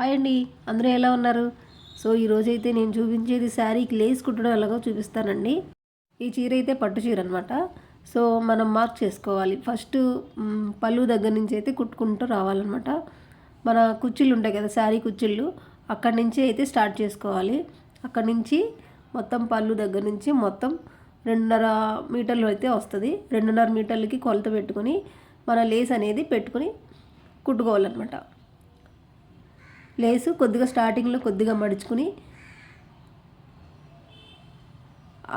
Hi అండి. అందరూ ఎలా ఉన్నారు? సో ఈరోజైతే నేను చూపించేది శారీకి లేస్ కుట్టడం ఎలాగో చూపిస్తానండి. ఈ చీర అయితే పట్టు చీర అనమాట సో మనం మార్క్ చేసుకోవాలి. ఫస్ట్ పళ్ళు దగ్గర నుంచి అయితే కుట్టుకుంటూ రావాలన్నమాట. మన కుచ్చిళ్ళు ఉంటాయి కదా శారీ కుచ్చిళ్ళు అక్కడి నుంచి అయితే స్టార్ట్ చేసుకోవాలి. అక్కడి నుంచి మొత్తం పళ్ళు దగ్గర నుంచి మొత్తం రెండున్నర మీటర్లు అయితే వస్తుంది. రెండున్నర మీటర్లకి కొలత పెట్టుకొని మన లేస్ అనేది పెట్టుకొని కుట్టుకోవాలన్నమాట. లేసు కొద్దిగా స్టార్టింగ్లో కొద్దిగా మడుచుకుని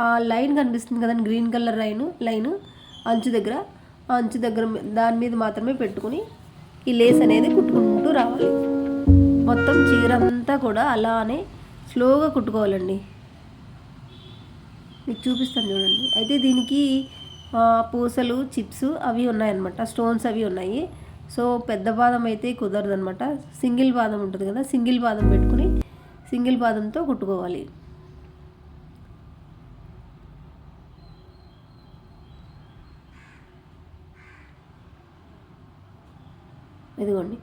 ఆ లైన్ కనిపిస్తుంది కదండి గ్రీన్ కలర్ లైన్ లైన్ అంచు దగ్గర. ఆ అంచు దగ్గర దాని మీద మాత్రమే పెట్టుకుని ఈ లేస్ అనేది కుట్టుకుంటూ రావాలి. మొత్తం చీర అంతా కూడా అలానే స్లోగా కుట్టుకోవాలండి. మీకు చూపిస్తాను చూడండి. అయితే దీనికి పూసలు చిప్స్ అవి ఉన్నాయన్నమాట స్టోన్స్ అవి ఉన్నాయి. సో పెద్ద పాదం అయితే కుదరదు అనమాట సింగిల్ పాదం ఉంటుంది కదా సింగిల్ పాదం పెట్టుకుని సింగిల్ పాదంతో కుట్టుకోవాలి. ఇదిగోండి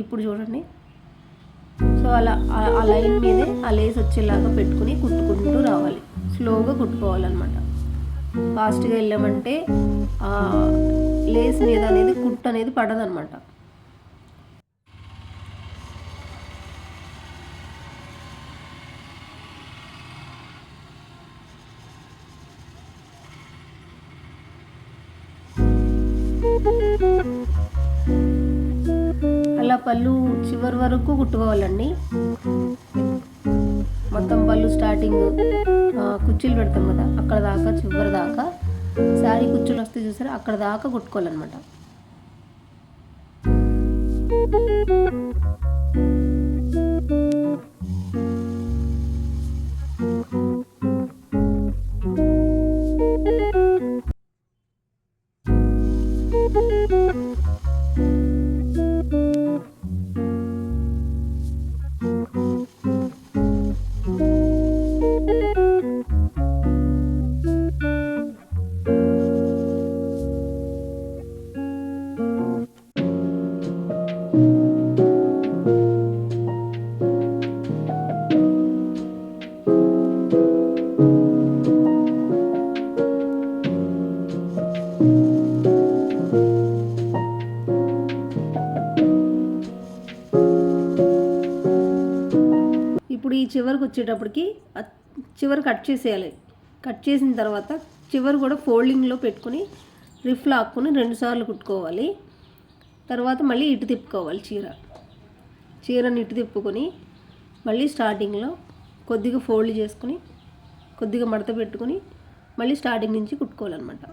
ఇప్పుడు చూడండి. సో అలా ఆ- ఆ లైన్ మీదే ఆ లేస్ వచ్చేలాగా పెట్టుకుని కుట్టుకుంటూ రావాలి. స్లోగా కుట్టుకోవాలన్నమాట. ఫాస్ట్గా వెళ్ళామంటే లేస్ మీద అనేది కుట్టు అనేది పడదనమాట. అలా పళ్ళు చివరి వరకు కుట్టుకోవాలండి. మొత్తం పళ్ళు స్టార్టింగ్ ఆ, కుర్చీలు పెడతాం కదా అక్కడ దాకా చివరి దాకా శారీ కుర్చీలు వస్తే చూసారా అక్కడ దాకా కుట్టుకోవాలన్నమాట. ఇప్పుడు ఈ చివరికి వచ్చేటప్పటికి చివరి కట్ చేసేయాలి. కట్ చేసిన తర్వాత చివరి కూడా ఫోల్డింగ్లో పెట్టుకుని రిఫ్ లాక్కుని రెండుసార్లు కుట్టుకోవాలి. తర్వాత మళ్ళీ ఇటు తిప్పుకోవాలి చీర. చీరని ఇటు తిప్పుకొని మళ్ళీ స్టార్టింగ్లో కొద్దిగా ఫోల్డ్ చేసుకుని కొద్దిగా మడత పెట్టుకుని మళ్ళీ స్టార్టింగ్ నుంచి కుట్టుకోవాలన్నమాట.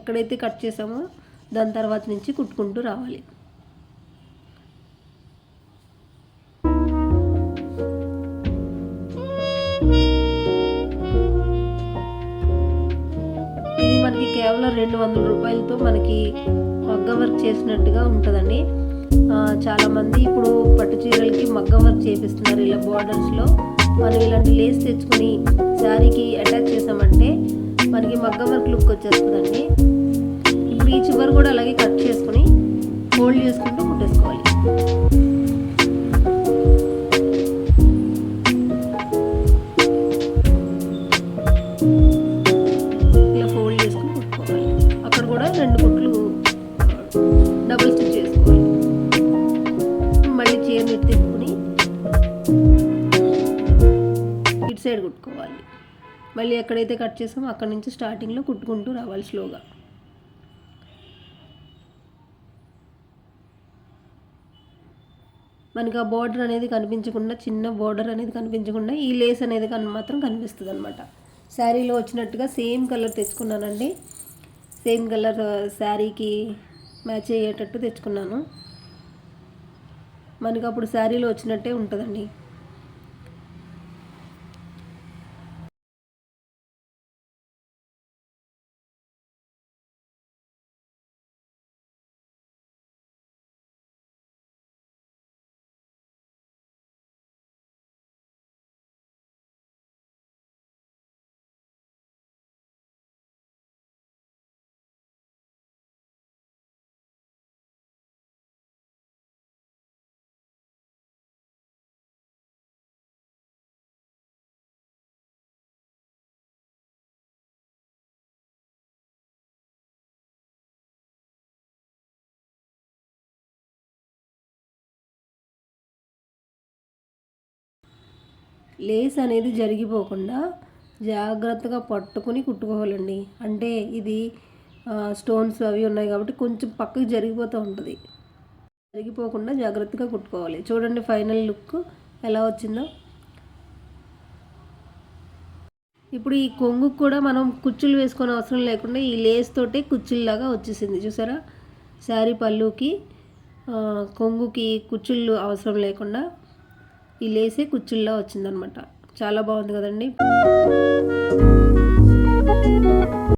ఎక్కడైతే కట్ చేసామో దాని తర్వాత నుంచి కుట్టుకుంటూ రావాలి. రెండు వందల రూపాయలతో మనకి మగ్గ వర్క్ చేసినట్టుగా ఉంటుందండి. చాలామంది ఇప్పుడు పట్టు చీరలకి మగ్గ వర్క్ చేపిస్తున్నారు ఇలా బోర్డర్స్లో మనం ఇలాంటి లేస్ తెచ్చుకొని శారీకి అటాచ్ చేసామంటే మనకి మగ్గ వర్క్ లుక్ వచ్చేస్తుందండి. ఇప్పుడు ఈ చివరి కూడా అలాగే కట్ చేసుకొని ఫోల్డ్ చేసుకుంటూ కుట్టేసుకోవాలి. ఇలా సైడ్ కుట్టుకోవాలి. మళ్ళీ ఎక్కడైతే కట్ చేసామో అక్కడ నుంచి స్టార్టింగ్లో కుట్టుకుంటూ రావాలి స్లోగా. మనకి ఆ బార్డర్ అనేది కనిపించకుండా చిన్న బార్డర్ అనేది కనిపించకుండా ఈ లేస్ అనేది కన్ మాత్రం కనిపిస్తుంది అనమాట శారీలో వచ్చినట్టుగా సేమ్ కలర్ తెచ్చుకున్నానండి. సేమ్ కలర్ శారీకి మ్యాచ్ అయ్యేటట్టు తెచ్చుకున్నాను. మనకి అప్పుడు శారీలో వచ్చినట్టే ఉంటుందండి. లేస్ అనేది జరిగిపోకుండా జాగ్రత్తగా పట్టుకుని కుట్టుకోవాలండి. అంటే ఇది స్టోన్స్ అవి ఉన్నాయి కాబట్టి కొంచెం పక్కకి జరిగిపోతూ ఉంటుంది. జరిగిపోకుండా జాగ్రత్తగా కుట్టుకోవాలి. చూడండి ఫైనల్ లుక్ ఎలా వచ్చిందో. ఇప్పుడు ఈ కొంగు కూడా మనం కుచ్చులు వేసుకొని అవసరం లేకుండా ఈ లేస్ తోటే కుచ్చుల్లాగా వచ్చేసింది. చూసారా? శారీ పళ్ళుకి కొంగుకి కుచ్చుళ్ళు అవసరం లేకుండా ఈ లేసే కుచ్చుల్లా వచ్చిందనమాట. చాలా బాగుంది కదండి.